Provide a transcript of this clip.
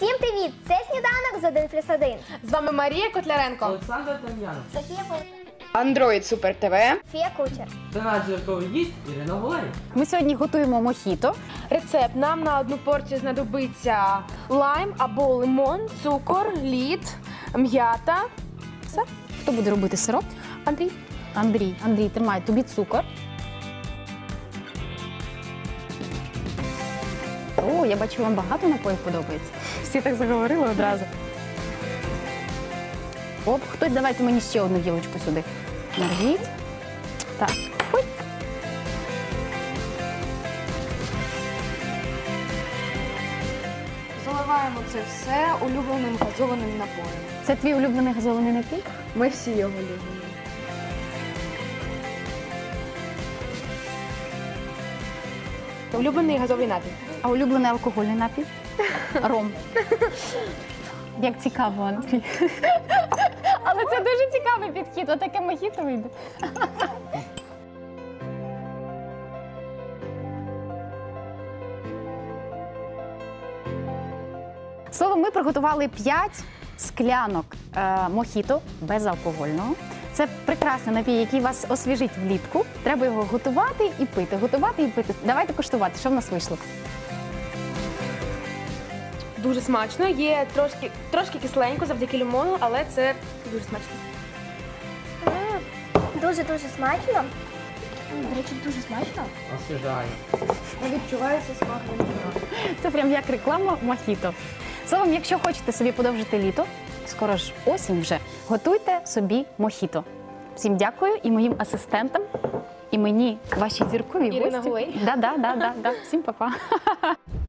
Всім привіт! Це сніданок з 1 плюс 1. З вами Марія Котляренко. Олександр Там'янов. Софія Пол- Android Super TV. Фія Кучер. Та наш зірковий гість Ірина Гуларі. Ми сьогодні готуємо мохіто. Рецепт нам на одну порцію знадобиться лайм або лимон, цукор, лід, м'ята. Все. Хто буде робити сироп? Андрій. Андрій. Андрій, тримай тобі цукор. О, я бачу, вам багато напоїв подобається. Всі так заговорили одразу. Оп, хтось давайте мені ще одну гілочку сюди. Нарвіть. Так. Ой. Заливаємо це все улюбленим газованим напоєм. Це твій улюблений газований напій? Ми всі його любимо. Улюблений газовий напій. А улюблений алкогольний напій? Ром. Як цікаво, Андрій. Але це дуже цікавий підхід. Отаке мохіто вийде. Словом, ми приготували 5 склянок е, мохіто безалкогольного. Це прекрасний напій, який вас освіжить влітку. Треба його готувати і пити. Готувати і пити. Давайте куштувати, що в нас вийшло. Дуже смачно. Є трошки, трошки кисленько завдяки лимону, але це дуже смачно. Дуже-дуже смачно. М, До речі, дуже смачно. Освіжає. Відчувається смак лимону. Це прям як реклама мохіто. Словом, якщо хочете собі подовжити літо, скоро ж осінь вже, готуйте собі мохіто. Всім дякую і моїм асистентам, і мені ваші зіркові Ірина гості. Да, да, да, да, да. Всім па-па.